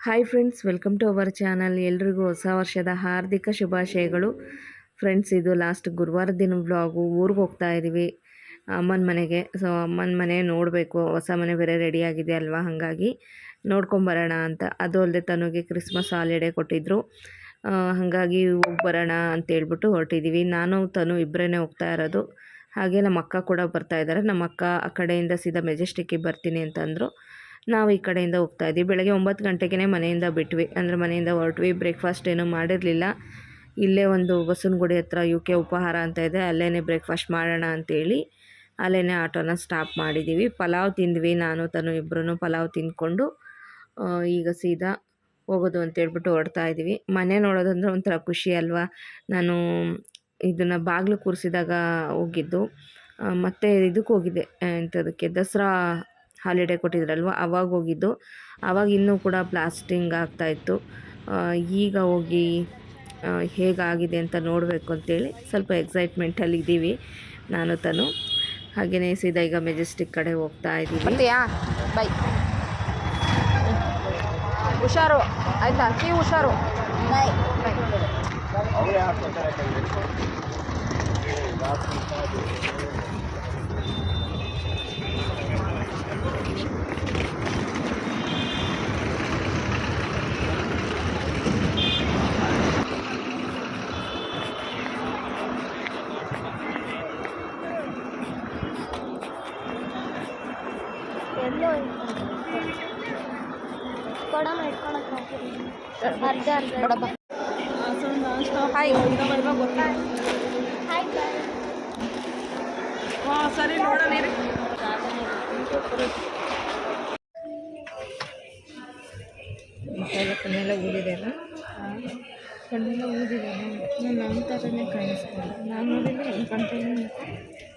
Hi friends welcome to our channel ಎಲ್ರಿಗೂ ಹೊಸ ವರ್ಷದ ಹಾರ್ದಿಕ ಶುಭಾಶಯಗಳು. ಫ್ರೆಂಡ್ಸ್ ಇದು ಲಾಸ್ಟ್ ಗುರುವಾರ ದಿನ ಬ್ಲಾಗು ಊರಿಗೆ ಹೋಗ್ತಾ ಇದ್ದೀವಿ ಅಮ್ಮನ ಮನೆಗೆ. ಸೊ ಅಮ್ಮನ ಮನೆ ನೋಡಬೇಕು. ಹೊಸ ಮನೆ ಬೇರೆ ರೆಡಿಯಾಗಿದೆ ಅಲ್ವಾ? ಹಾಗಾಗಿ ನೋಡ್ಕೊಂಬರೋಣ ಅಂತ. ಅದು ಅಲ್ಲದೆ ತನಗೆ ಕ್ರಿಸ್ಮಸ್ ಹಾಲಿಡೇ ಕೊಟ್ಟಿದ್ದರು ಹಾಗಾಗಿ ಹೋಗಿ ಬರೋಣ ಅಂತ ಹೇಳ್ಬಿಟ್ಟು ಹೊರಟಿದ್ದೀವಿ ನಾನು, ತನು ಇಬ್ಬರೇ ಹೋಗ್ತಾ ಇರೋದು. ಹಾಗೆ ನಮ್ಮ ಅಕ್ಕ ಕೂಡ ಬರ್ತಾ ಇದ್ದಾರೆ ನಮ್ಮ ಅಕ್ಕ ಆ ಕಡೆಯಿಂದ ಸೀದಾ ಮೆಜೆಸ್ಟಿಕ್ಕಿಗೆ ಬರ್ತೀನಿ ಅಂತಂದರು. ನಾವು ಈ ಕಡೆಯಿಂದ ಹೋಗ್ತಾ ಇದ್ವಿ ಬೆಳಗ್ಗೆ ಒಂಬತ್ತು ಗಂಟೆಗೆ ಮನೆಯಿಂದ ಬಿಟ್ವಿ. ಅಂದರೆ ಮನೆಯಿಂದ ಹೊರಟ್ವಿ. ಬ್ರೇಕ್ಫಾಸ್ಟ್ ಏನೂ ಮಾಡಿರಲಿಲ್ಲ. ಇಲ್ಲೇ ಒಂದು ಬಸವನಗುಡಿ ಹತ್ರ ಯು ಕೆ ಉಪಹಾರ ಅಂತ ಇದೆ. ಅಲ್ಲೇ ಬ್ರೇಕ್ಫಾಸ್ಟ್ ಮಾಡೋಣ ಅಂತೇಳಿ ಅಲ್ಲೇ ಆಟೋನ ಸ್ಟಾಪ್ ಮಾಡಿದ್ದೀವಿ. ಪಲಾವ್ ತಿಂದ್ವಿ ನಾನು, ತನು ಇಬ್ಬರೂ ಪಲಾವ್ ತಿಂದ್ಕೊಂಡು ಈಗ ಸೀದಾ ಹೋಗೋದು ಅಂತೇಳ್ಬಿಟ್ಟು ಹೊರಡ್ತಾ ಇದ್ದೀವಿ. ಮನೆ ನೋಡೋದಂದ್ರೆ ಒಂಥರ ಖುಷಿ ಅಲ್ವಾ? ನಾನು ಇದನ್ನು ಬಾಗಿಲು ಕೂರಿಸಿದಾಗ ಹೋಗಿದ್ದು ಮತ್ತು ಇದಕ್ಕೆ ಹೋಗಿದ್ದೆ, ಎಂಥದಕ್ಕೆ ದಸರಾ ಹಾಲಿಡೇ ಕೊಟ್ಟಿದ್ರಲ್ವ? ಅವಾಗ ಹೋಗಿದ್ದು. ಆವಾಗ ಇನ್ನೂ ಕೂಡ ಪ್ಲಾಸ್ಟಿಂಗ್ ಆಗ್ತಾಯಿತ್ತು ಈಗ ಹೋಗಿ ಹೇಗಾಗಿದೆ ಅಂತ ನೋಡಬೇಕು ಅಂತೇಳಿ ಸ್ವಲ್ಪ ಎಕ್ಸೈಟ್ಮೆಂಟಲ್ಲಿ ಇದ್ದೀವಿ ನಾನು, ತನು. ಹಾಗೆಯೇ ಸೀದಾ ಈಗ ಮೆಜೆಸ್ಟಿಕ್ ಕಡೆ ಹೋಗ್ತಾ ಇದ್ದೀವಿ. ಬೈ ಹುಷಾರು. ಆಯ್ತಾ? ಕೀ ಹುಷಾರು. ಬೈ ಕೊಡಮ ಇಟ್ಕೊಳಕ್ ಅರ್ಧ ಅರ್ಧ ನೋಡಪ್ಪ ಹಾಯ್ ಹಾಯ್ ಸರಿ ನೋಡೋಣ ಕಣ್ಣೆಲ್ಲ ಊದಿದೆ ಅಲ್ಲ? ಕಣ್ಣೆಲ್ಲ ಊದಿದೆ ನಾನು ನಮ್ಮ ಥರನೇ ಕಾಣಿಸ್ತಾ ನಾನು ನೋಡಿದ್ರೆ ನನ್ನ ಅಲ್ಲಾಡ್ತೇವೆ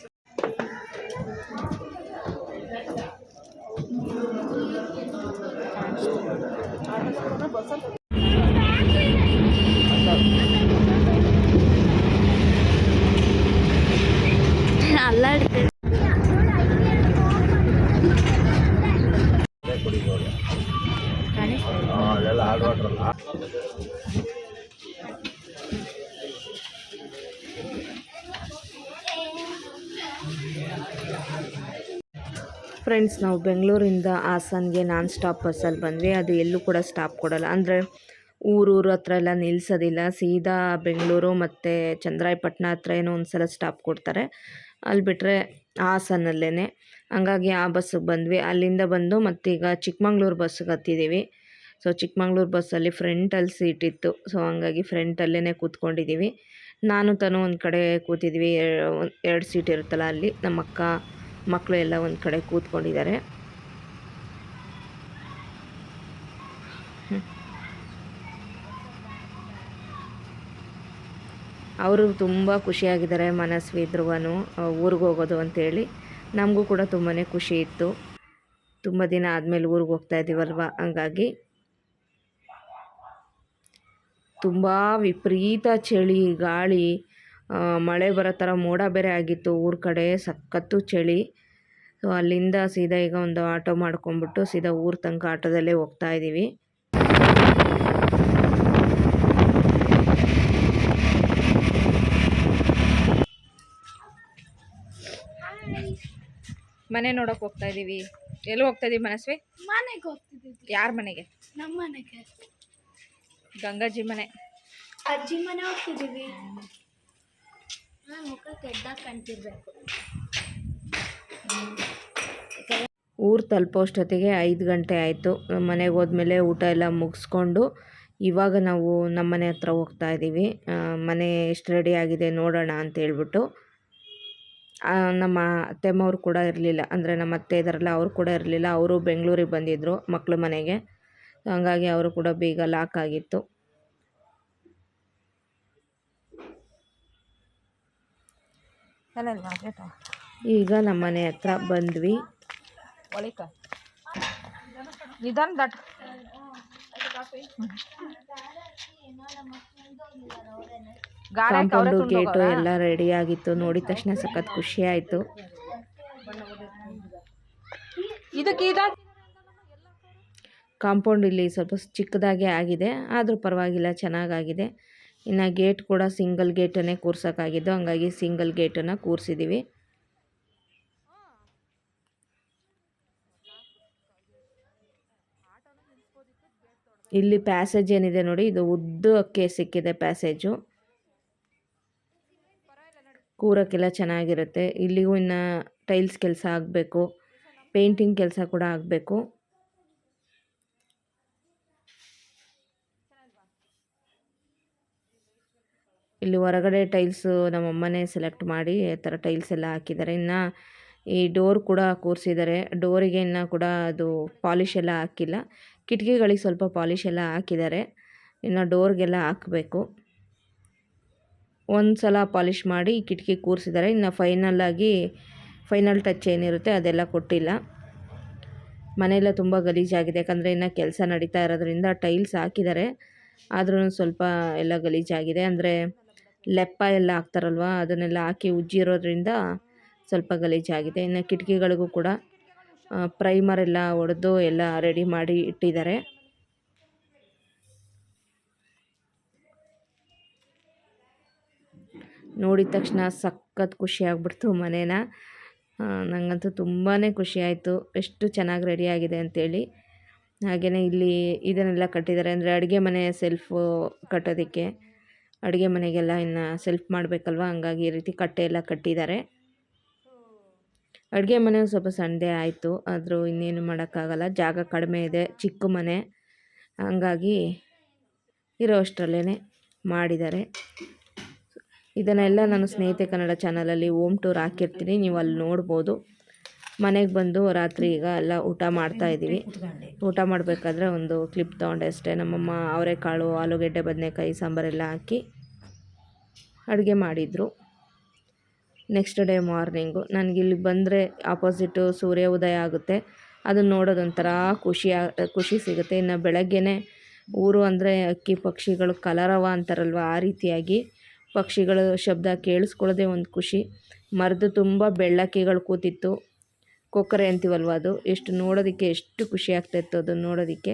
ಫ್ರೆಂಡ್ಸ್ ನಾವು ಬೆಂಗಳೂರಿಂದ ಹಾಸನ್ಗೆ ನಾನ್ ಸ್ಟಾಪ್ ಬಸ್ಸಲ್ಲಿ ಬಂದ್ವಿ. ಅದು ಎಲ್ಲೂ ಕೂಡ ಸ್ಟಾಪ್ ಕೊಡಲ್ಲ. ಅಂದರೆ ಊರೂರು ಹತ್ರ ಎಲ್ಲ ನಿಲ್ಲಿಸೋದಿಲ್ಲ ಸೀದಾ ಬೆಂಗಳೂರು ಮತ್ತು ಚಂದ್ರಾಯಪಟ್ಟಣ ಹತ್ರ ಏನೋ ಒಂದು ಸಲ ಸ್ಟಾಪ್ ಕೊಡ್ತಾರೆ. ಅಲ್ಲಿ ಬಿಟ್ಟರೆ ಹಾಸನಲ್ಲೇ ಹಂಗಾಗಿ ಆ ಬಸ್ಸಿಗೆ ಬಂದ್ವಿ. ಅಲ್ಲಿಂದ ಬಂದು ಮತ್ತೀಗ ಚಿಕ್ಕಮಂಗ್ಳೂರು ಬಸ್ಸಿಗೆ ಹತ್ತಿದ್ದೀವಿ ಸೊ, ಚಿಕ್ಕಮಂಗ್ಳೂರು ಬಸ್ಸಲ್ಲಿ ಫ್ರಂಟಲ್ಲಿ ಸೀಟ್ ಇತ್ತು ಸೊ, ಹಂಗಾಗಿ ಫ್ರಂಟಲ್ಲೇ ಕೂತ್ಕೊಂಡಿದ್ದೀವಿ ನಾನು, ತಾನು ಒಂದು ಕಡೆ ಕೂತಿದ್ವಿ. ಎರಡು ಸೀಟ್ ಇರುತ್ತಲ್ಲ ಅಲ್ಲಿ. ನಮ್ಮ ಅಕ್ಕ ಮಕ್ಕಳು ಎಲ್ಲ ಒಂದು ಕಡೆ ಕೂತ್ಕೊಂಡಿದ್ದಾರೆ. ಅವರು ತುಂಬ ಖುಷಿಯಾಗಿದ್ದಾರೆ ಮನಸ್ವಿ ಧ್ರುವನು ಊರಿಗೆ ಹೋಗೋದು ಅಂತೇಳಿ. ನಮಗೂ ಕೂಡ ತುಂಬಾ ಖುಷಿ ಇತ್ತು. ತುಂಬ ದಿನ ಆದಮೇಲೆ ಊರಿಗೆ ಹೋಗ್ತಾ ಇದ್ದೀವಲ್ವ ಹಂಗಾಗಿ ತುಂಬ ವಿಪರೀತ ಚಳಿ ಗಾಳಿ ಮಳೆ ಬರೋ ಥರ ಮೋಡ ಬೇರೆ ಆಗಿತ್ತು. ಊರ ಕಡೆ ಸಖತ್ತು ಚಳಿ. ಸೊ ಅಲ್ಲಿಂದ ಸೀದಾ ಈಗ ಒಂದು ಆಟೋ ಮಾಡ್ಕೊಂಬಿಟ್ಟು ಸೀದಾ ಊರ ತನಕ ಆಟೋದಲ್ಲೇ ಹೋಗ್ತಾ ಇದ್ದೀವಿ ಮನೆ ನೋಡಕ್ ಹೋಗ್ತಾ ಇದೀವಿ. ಎಲ್ಲಿ ಹೋಗ್ತಾ ಇದೀವಿ ಮನಸ್ವಿ? ಮನೆಗೆ ಹೋಗ್ತಿದ್ದೀವಿ. ಯಾರ ಮನೆಗೆ? ನಮ್ಮ ಮನೆಗೆ ಗಂಗಾಜಿ ಮನೆ. ಅಜ್ಜಿ ಮನೆ ಹೋಗ್ತಿದ್ದೀವಿ. ನಾನು ಮುಖ ಕೆಡ್ದಾಗ ಕಾಣ್ತಿರ್ಬೇಕು. ಊರು ತಲುಪೋಷ್ಟೊತ್ತಿಗೆ ಐದು ಗಂಟೆ ಆಯಿತು. ಮನೆಗೆ ಹೋದ್ಮೇಲೆ ಊಟ ಎಲ್ಲ ಮುಗಿಸ್ಕೊಂಡು ಇವಾಗ ನಾವು ನಮ್ಮ ಮನೆ ಹತ್ರ ಹೋಗ್ತಾ ಇದ್ದೀವಿ ಮನೆ ಎಷ್ಟು ರೆಡಿ ಆಗಿದೆ ನೋಡೋಣ ಅಂತ ಹೇಳ್ಬಿಟ್ಟು. ನಮ್ಮ ಅತ್ತೆಮ್ಮವ್ರು ಕೂಡ ಇರಲಿಲ್ಲ. ಅಂದರೆ ನಮ್ಮ ಅತ್ತೆ ಇದಾರಲ್ಲ ಅವರು ಕೂಡ ಇರಲಿಲ್ಲ. ಅವರು ಬೆಂಗಳೂರಿಗೆ ಬಂದಿದ್ದರು ಮಕ್ಕಳು ಮನೆಗೆ. ಹಾಗಾಗಿ ಅವರು ಕೂಡ ಬೇಗ ಲಾಕ್ ಆಗಿತ್ತು. ಈಗ ನಮ್ಮ ಮನೆ ಹತ್ರ ಬಂದ್ವಿ. ನಿಧಾನ ಗೇಟು ಎಲ್ಲ ರೆಡಿ ಆಗಿತ್ತು. ನೋಡಿದ ತಕ್ಷಣ ಸಖತ್ ಖುಷಿ ಆಯಿತು. ಇದಕ್ಕೆ ಇದ ಕಾಂಪೌಂಡ್ ಇಲ್ಲಿ ಸ್ವಲ್ಪ ಚಿಕ್ಕದಾಗೆ ಆಗಿದೆ. ಆದರೂ ಪರವಾಗಿಲ್ಲ, ಚೆನ್ನಾಗಾಗಿದೆ. ಇನ್ನು ಗೇಟ್ ಕೂಡ ಸಿಂಗಲ್ ಗೇಟನ್ನೇ ಕೂರ್ಸೋಕ್ಕಾಗಿದ್ದು, ಹಂಗಾಗಿ ಸಿಂಗಲ್ ಗೇಟನ್ನು ಕೂರಿಸಿದ್ದೀವಿ ಇಲ್ಲಿ ಪ್ಯಾಸೇಜ್ ಏನಿದೆ ನೋಡಿ, ಇದು ಉದ್ದಕ್ಕೆ ಸಿಕ್ಕಿದೆ ಪ್ಯಾಸೇಜು. ಕೂರೋಕ್ಕೆಲ್ಲ ಚೆನ್ನಾಗಿರುತ್ತೆ. ಇಲ್ಲಿಗೂ ಇನ್ನು ಟೈಲ್ಸ್ ಕೆಲಸ ಆಗಬೇಕು. ಪೇಂಟಿಂಗ್ ಕೆಲಸ ಕೂಡ ಆಗಬೇಕು. ಇಲ್ಲಿ ಹೊರಗಡೆ ಟೈಲ್ಸು ನಮ್ಮಮ್ಮನೇ ಸೆಲೆಕ್ಟ್ ಮಾಡಿ ಆ ಥರ ಟೈಲ್ಸ್ ಎಲ್ಲ ಹಾಕಿದ್ದಾರೆ. ಇನ್ನು ಈ ಡೋರ್ ಕೂಡ ಕೂರಿಸಿದ್ದಾರೆ. ಡೋರಿಗೆ ಇನ್ನು ಕೂಡ ಅದು ಪಾಲಿಶ್ ಎಲ್ಲ ಹಾಕಿಲ್ಲ. ಕಿಟಕಿಗಳಿಗೆ ಸ್ವಲ್ಪ ಪಾಲಿಶ್ ಎಲ್ಲ ಹಾಕಿದ್ದಾರೆ. ಇನ್ನು ಡೋರ್ಗೆಲ್ಲ ಹಾಕಬೇಕು. ಒಂದು ಸಲ ಪಾಲಿಷ್ ಮಾಡಿ ಕಿಟಕಿ ಕೂರಿಸಿದ್ದಾರೆ. ಇನ್ನು ಫೈನಲ್ಲಾಗಿ ಫೈನಲ್ ಟಚ್ ಏನಿರುತ್ತೆ ಅದೆಲ್ಲ ಕೊಟ್ಟಿಲ್ಲ. ಮನೆಯೆಲ್ಲ ತುಂಬ ಗಲೀಜಾಗಿದೆ. ಯಾಕಂದರೆ ಇನ್ನು ಕೆಲಸ ನಡೀತಾ ಇರೋದ್ರಿಂದ ಟೈಲ್ಸ್ ಹಾಕಿದ್ದಾರೆ. ಆದ್ರೂ ಸ್ವಲ್ಪ ಎಲ್ಲ ಗಲೀಜಾಗಿದೆ. ಅಂದರೆ ಲೆಪ್ಪ ಎಲ್ಲ ಹಾಕ್ತಾರಲ್ವ, ಅದನ್ನೆಲ್ಲ ಹಾಕಿ ಉಜ್ಜಿರೋದ್ರಿಂದ ಸ್ವಲ್ಪ ಗಲೀಜಾಗಿದೆ ಇನ್ನು ಕಿಟಕಿಗಳಿಗೂ ಕೂಡ ಪ್ರೈಮರ್ ಎಲ್ಲ ಹೊಡೆದು ಎಲ್ಲ ರೆಡಿ ಮಾಡಿ ಇಟ್ಟಿದ್ದಾರೆ. ನೋಡಿದ ತಕ್ಷಣ ಸಖತ್ ಖುಷಿ ಆಗ್ಬಿಡ್ತು ಮನೇನ. ನನಗಂತೂ ತುಂಬಾ ಖುಷಿ ಆಯಿತು. ಎಷ್ಟು ಚೆನ್ನಾಗಿ ರೆಡಿಯಾಗಿದೆ ಅಂಥೇಳಿ ಹಾಗೆಯೇ ಇಲ್ಲಿ ಇದನ್ನೆಲ್ಲ ಕಟ್ಟಿದ್ದಾರೆ. ಅಂದರೆ ಅಡುಗೆ ಮನೆ ಸೆಲ್ಫು ಕಟ್ಟೋದಕ್ಕೆ. ಅಡುಗೆ ಮನೆಗೆಲ್ಲ ಇನ್ನು ಸೆಲ್ಫ್ ಮಾಡಬೇಕಲ್ವ? ಹಂಗಾಗಿ ಈ ರೀತಿ ಕಟ್ಟೆ ಎಲ್ಲ ಕಟ್ಟಿದ್ದಾರೆ. ಅಡುಗೆ ಮನೆ ಸ್ವಲ್ಪ ಸಣ್ಣದೇ ಆಯಿತು. ಆದರೂ ಇನ್ನೇನು ಮಾಡೋಕ್ಕಾಗಲ್ಲ. ಜಾಗ ಕಡಿಮೆ ಇದೆ, ಚಿಕ್ಕ ಮನೆ. ಹಂಗಾಗಿ ಇರೋ ಅಷ್ಟರಲ್ಲೇ ಮಾಡಿದ್ದಾರೆ. ಇದನ್ನೆಲ್ಲ ನಾನು ಸ್ನೇಹಿತೆ ಕನ್ನಡ ಚಾನಲಲ್ಲಿ ಓಮ್ ಟೂರ್ ಹಾಕಿರ್ತೀನಿ. ನೀವು ಅಲ್ಲಿ ನೋಡ್ಬೋದು. ಮನೆಗೆ ಬಂದು ರಾತ್ರಿ ಈಗ ಎಲ್ಲ ಊಟ ಮಾಡ್ತಾ ಇದ್ದೀವಿ. ಊಟ ಮಾಡಬೇಕಾದ್ರೆ ಒಂದು ಕ್ಲಿಪ್ ತೊಗೊಂಡೆ ಅಷ್ಟೇ. ನಮ್ಮಮ್ಮ ಅವರೆಕಾಳು, ಆಲೂಗೆಡ್ಡೆ, ಬದನೆಕಾಯಿ, ಸಾಂಬಾರೆಲ್ಲ ಹಾಕಿ ಅಡುಗೆ ಮಾಡಿದರು. ನೆಕ್ಸ್ಟ್ ಡೇ ಮಾರ್ನಿಂಗು ನನಗೆ ಇಲ್ಲಿ ಬಂದರೆ ಆಪೋಸಿಟು ಸೂರ್ಯ ಉದಯ ಆಗುತ್ತೆ. ಅದನ್ನು ನೋಡೋದೊಂಥರ ಖುಷಿ ಖುಷಿ ಸಿಗುತ್ತೆ. ಇನ್ನು ಬೆಳಗ್ಗೆನೇ ಊರು ಅಂದರೆ ಅಕ್ಕಿ ಪಕ್ಷಿಗಳು ಕಲರವ ಅಂತಾರಲ್ವ ಆ ರೀತಿಯಾಗಿ ಪಕ್ಷಿಗಳ ಶಬ್ದ ಕೇಳಿಸ್ಕೊಳ್ಳೋದೇ ಒಂದು ಖುಷಿ. ಮರದ ತುಂಬ ಬೆಳ್ಳಕ್ಕಿಗಳು ಕೂತಿತ್ತು. ಕೊಕ್ಕರೆ ಅಂತೀವಲ್ವ ಅದು? ಎಷ್ಟು ನೋಡೋದಕ್ಕೆ ಎಷ್ಟು ಖುಷಿ ಆಗ್ತಾಯಿತ್ತು ಅದನ್ನು ನೋಡೋದಕ್ಕೆ.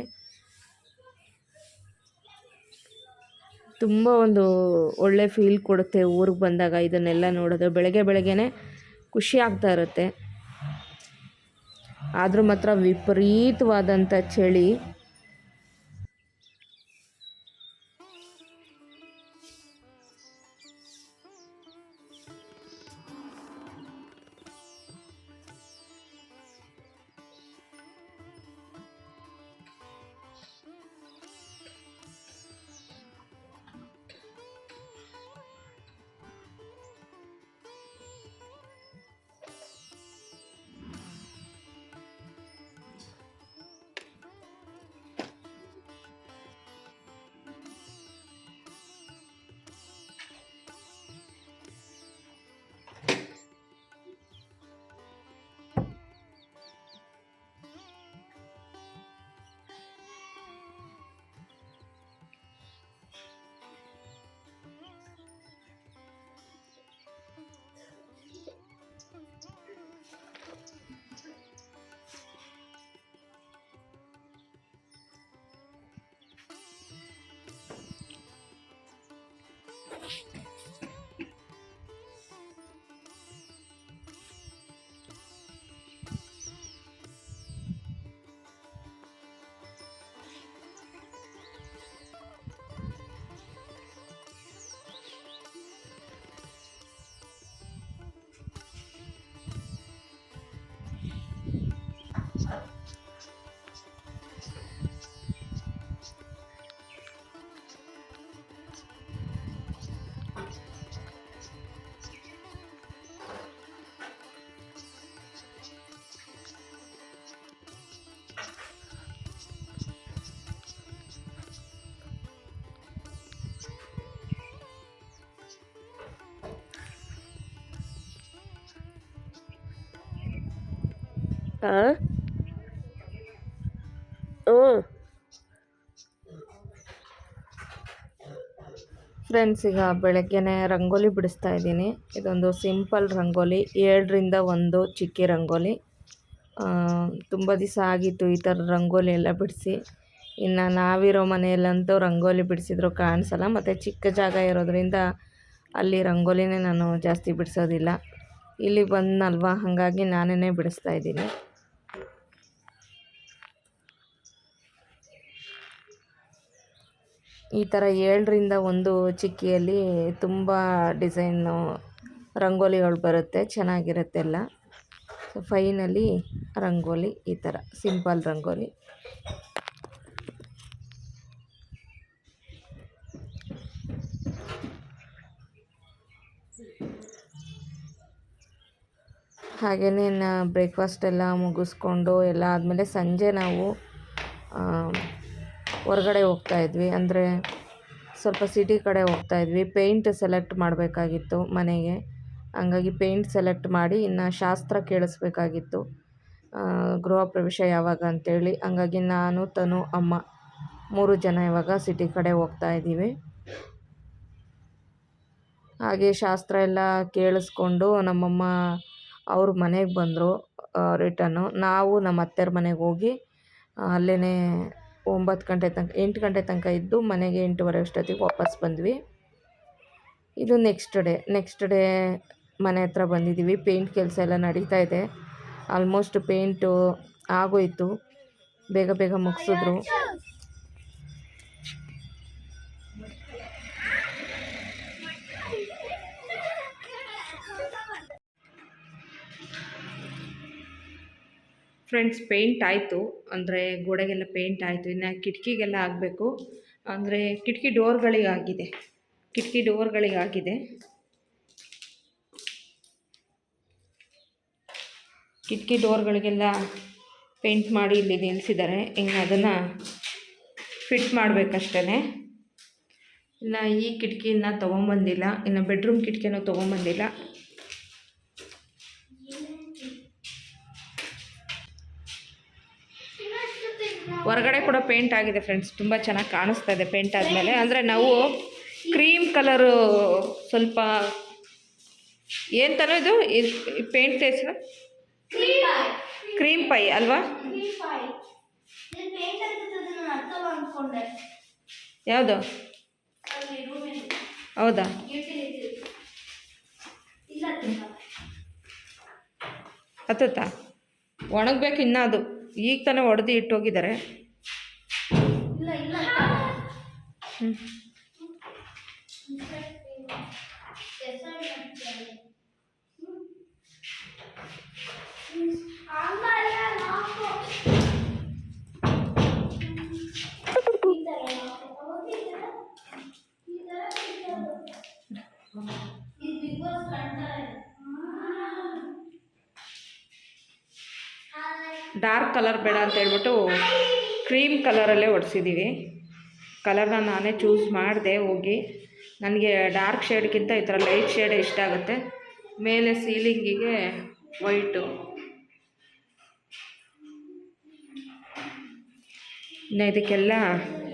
ತುಂಬ ಒಂದು ಒಳ್ಳೆ ಫೀಲ್ ಕೊಡುತ್ತೆ ಊರಿಗೆ ಬಂದಾಗ ಇದನ್ನೆಲ್ಲ ನೋಡೋದು. ಬೆಳಗ್ಗೆ ಬೆಳಗ್ಗೆ ಖುಷಿ ಆಗ್ತಾ ಇರುತ್ತೆ. ಆದರೂ ಮಾತ್ರ ವಿಪರೀತವಾದಂಥ ಚಳಿ. ಹಾಂ ಹ್ಞೂ ಫ್ರೆಂಡ್ಸ್ ಈಗ ಬೆಳಗ್ಗೆನೆ ರಂಗೋಲಿ ಬಿಡಿಸ್ತಾ ಇದ್ದೀನಿ. ಇದೊಂದು ಸಿಂಪಲ್ ರಂಗೋಲಿ, ಏಳರಿಂದ ಒಂದು ಚಿಕ್ಕಿ ರಂಗೋಲಿ. ತುಂಬ ದಿವಸ ಆಗಿತ್ತು ಈ ಥರ ರಂಗೋಲಿ ಎಲ್ಲ ಬಿಡಿಸಿ. ಇನ್ನು ನಾವಿರೋ ಮನೆಯಲ್ಲಂತೂ ರಂಗೋಲಿ ಬಿಡಿಸಿದ್ರು ಕಾಣಿಸಲ್ಲ, ಮತ್ತು ಚಿಕ್ಕ ಜಾಗ ಇರೋದ್ರಿಂದ ಅಲ್ಲಿ ರಂಗೋಲಿನೇ ನಾನು ಜಾಸ್ತಿ ಬಿಡಿಸೋದಿಲ್ಲ. ಇಲ್ಲಿ ಬಂದನಲ್ವಾ? ಹಾಗಾಗಿ ನಾನೇ ಬಿಡಿಸ್ತಾ ಇದ್ದೀನಿ. ಈ ಥರ ಏಳರಿಂದ ಒಂದು ಚಿಕ್ಕಿಯಲ್ಲಿ ತುಂಬ ಡಿಸೈನು ರಂಗೋಲಿಗಳು ಬರುತ್ತೆ, ಚೆನ್ನಾಗಿರುತ್ತೆ ಎಲ್ಲ. ಸೊ ಫೈನಲಿ ರಂಗೋಲಿ, ಈ ಥರ ಸಿಂಪಲ್ ರಂಗೋಲಿ. ಹಾಗೆಯೇ ಬ್ರೇಕ್ಫಾಸ್ಟ್ ಎಲ್ಲ ಮುಗಿಸ್ಕೊಂಡು ಎಲ್ಲ ಆದಮೇಲೆ ಸಂಜೆ ನಾವು ಹೊರ್ಗಡೆ ಹೋಗ್ತಾ ಇದ್ವಿ. ಅಂದರೆ ಸ್ವಲ್ಪ ಸಿಟಿ ಕಡೆ ಹೋಗ್ತಾ ಇದ್ವಿ. ಪೇಂಟ್ ಸೆಲೆಕ್ಟ್ ಮಾಡಬೇಕಾಗಿತ್ತು ಮನೆಗೆ. ಹಂಗಾಗಿ ಪೇಂಟ್ ಸೆಲೆಕ್ಟ್ ಮಾಡಿ ಇನ್ನು ಶಾಸ್ತ್ರ ಕೇಳಿಸ್ಬೇಕಾಗಿತ್ತು. ಗೃಹ ಪ್ರವೇಶ ಯಾವಾಗ ಅಂತೇಳಿ. ಹಂಗಾಗಿ ನಾನು, ತನು, ಅಮ್ಮ ಮೂರು ಜನ ಇವಾಗ ಸಿಟಿ ಕಡೆ ಹೋಗ್ತಾ ಇದ್ದೀವಿ. ಹಾಗೆ ಶಾಸ್ತ್ರ ಎಲ್ಲ ಕೇಳಿಸ್ಕೊಂಡು ನಮ್ಮಮ್ಮ ಅವ್ರ ಮನೆಗೆ ಬಂದರು ರಿಟರ್ನು ನಾವು ನಮ್ಮ ಅತ್ತೆಯರ ಮನೆಗೆ ಹೋಗಿ ಅಲ್ಲೇ ಒಂಬತ್ತು ಗಂಟೆ ತನಕ, ಎಂಟು ಗಂಟೆ ತನಕ ಇದ್ದು ಮನೆಗೆ ಎಂಟೂವರೆ ಅಷ್ಟೊತ್ತಿಗೆ ವಾಪಸ್ ಬಂದ್ವಿ. ಇದು ನೆಕ್ಸ್ಟ್ ಡೇ ನೆಕ್ಸ್ಟ್ ಡೇ ಮನೆ ಹತ್ರ ಬಂದಿದ್ದೀವಿ. ಪೇಂಟ್ ಕೆಲಸ ಎಲ್ಲ ನಡೀತಾ ಇದೆ. ಆಲ್ಮೋಸ್ಟ್ ಪೇಂಟು ಆಗೋಯಿತು. ಬೇಗ ಬೇಗ ಮುಗಿಸಿದ್ರು. ಫ್ರೆಂಡ್ಸ್ ಪೇಂಟ್ ಆಯಿತು. ಅಂದರೆ ಗೋಡೆಗೆಲ್ಲ ಪೇಂಟ್ ಆಯಿತು. ಇನ್ನು ಕಿಟಕಿಗೆಲ್ಲ ಆಗಬೇಕು ಅಂದರೆ ಕಿಟಕಿ ಡೋರ್ಗಳಿಗೆ ಆಗಿದೆ ಕಿಟಕಿ ಡೋರ್ಗಳಿಗೆ ಆಗಿದೆ ಕಿಟಕಿ ಡೋರ್ಗಳಿಗೆಲ್ಲ ಪೇಂಟ್ ಮಾಡಿ ಇಲ್ಲಿ ನಿಲ್ಲಿಸಿದ್ದಾರೆ ಇನ್ನು ಅದನ್ನು ಫಿಟ್ ಮಾಡಬೇಕಷ್ಟೇ ಇನ್ನು ಈ ಕಿಟಕಿನ ತೊಗೊಂಬಂದಿಲ್ಲ. ಇನ್ನು ಬೆಡ್ರೂಮ್ ಕಿಟಕಿನೂ ತೊಗೊಂಬಂದಿಲ್ಲ. ಹೊರಗಡೆ ಕೂಡ ಪೇಂಟ್ ಆಗಿದೆ ಫ್ರೆಂಡ್ಸ್. ತುಂಬ ಚೆನ್ನಾಗಿ ಕಾಣಿಸ್ತಾ ಇದೆ ಪೇಂಟ್ ಆದಮೇಲೆ. ಅಂದರೆ ನಾವು ಕ್ರೀಮ್ ಕಲರು ಸ್ವಲ್ಪ ಏನು ಥರ ಇದು ಪೇಂಟ್ ಹೆಸರು? ಕ್ರೀಮ್ ಪೈ ಅಲ್ವಾ? ಯಾವುದು? ಹೌದಾ? ಹತ್ತತ್ತಾ? ಒಣಗ್ಬೇಕು ಇನ್ನೂ ಅದು. ಈಗ ತಾನೇ ಹೊಡೆದು ಇಟ್ಟೋಗಿದ್ದಾರೆ ಹ್ಞೂ ಡಾರ್ಕ್ ಕಲರ್ ಬೇಡ ಅಂತ ಹೇಳ್ಬಿಟ್ಟು ಕ್ರೀಮ್ ಕಲರಲ್ಲೇ ಹೊಡ್ಸಿದ್ದೀವಿ ಕಲರ್ನ ನಾನೇ ಚೂಸ್ ಮಾಡಿದೆ ಹೋಗಿ. ನನಗೆ ಡಾರ್ಕ್ ಶೇಡ್ಗಿಂತ ಈ ಥರ ಲೈಟ್ ಶೇಡ್ ಇಷ್ಟ ಆಗುತ್ತೆ. ಮೇಲೆ ಸೀಲಿಂಗಿಗೆ ವೈಟು. ಇನ್ನು ಇದಕ್ಕೆಲ್ಲ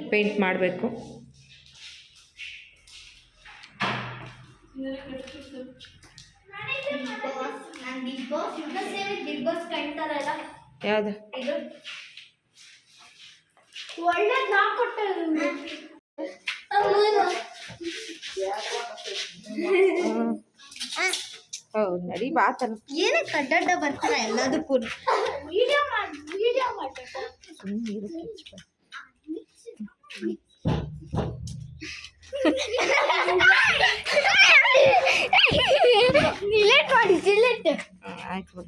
ಪೇಂಟ್ ಮಾಡಬೇಕು. ಯಾವುದು? ನಡಿ ಬಾತನ ಏನಕ್ಕೆ ಅಡ್ಡಡ್ಡ ಬರ್ತಾರ ಎಲ್ಲದಕ್ಕೂ. ಜಿಲೆಟ್ ಮಾಡಿ ಜಿಲೆಟ್ ಆಯ್ತು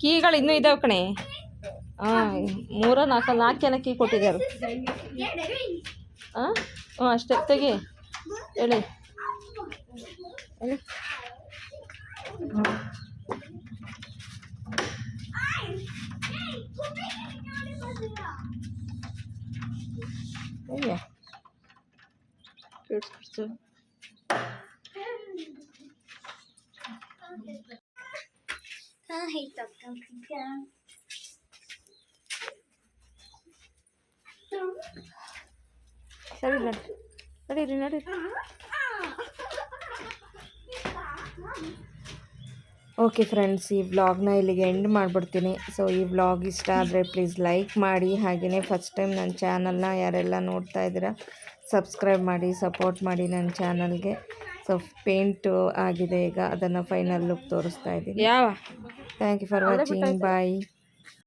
ಕೀಗಳು ಇನ್ನೂ ಇದಾವ ಕಣೆ. ಹಾಂ ಮೂರ ನಾಲ್ಕು ನಾಲ್ಕು ಜನ ಕೀ ಕೊಟ್ಟಿದ್ದಾರೆ? ಹಾಂ ಹ್ಞೂ ಅಷ್ಟೇ, ತೆಗಿ. ಹೇಳಿ ಹೇಳಿ ಅಯ್ಯ. ಬಿಡ್ಸು ಹಾಂ, ಹೇಳ್ತಾ ಸರಿ ನಡಿ. ನಡೀರಿ ನಡೀರಿ ಓಕೆ ಫ್ರೆಂಡ್ಸ್ ಈ ವ್ಲಾಗ್ನ ಇಲ್ಲಿಗೆ ಎಂಡ್ ಮಾಡಿಬಿಡ್ತೀನಿ. ಸೊ ಈ ವ್ಲಾಗ್ ಇಷ್ಟ ಆದರೆ ಪ್ಲೀಸ್ ಲೈಕ್ ಮಾಡಿ. ಹಾಗೆಯೇ ಫಸ್ಟ್ ಟೈಮ್ ನನ್ನ ಚಾನಲ್ನ ಯಾರೆಲ್ಲ ನೋಡ್ತಾ ಇದ್ದೀರಾ ಸಬ್ಸ್ಕ್ರೈಬ್ ಮಾಡಿ ಸಪೋರ್ಟ್ ಮಾಡಿ ನನ್ನ ಚಾನಲ್ಗೆ ಸೊ ಪೇಂಟು ಆಗಿದೆ ಈಗ. ಅದನ್ನು ಫೈನಲ್ ಲುಕ್ ತೋರಿಸ್ತಾ ಇದ್ದೀನಿ. ಯಾವ? Thank you for watching bye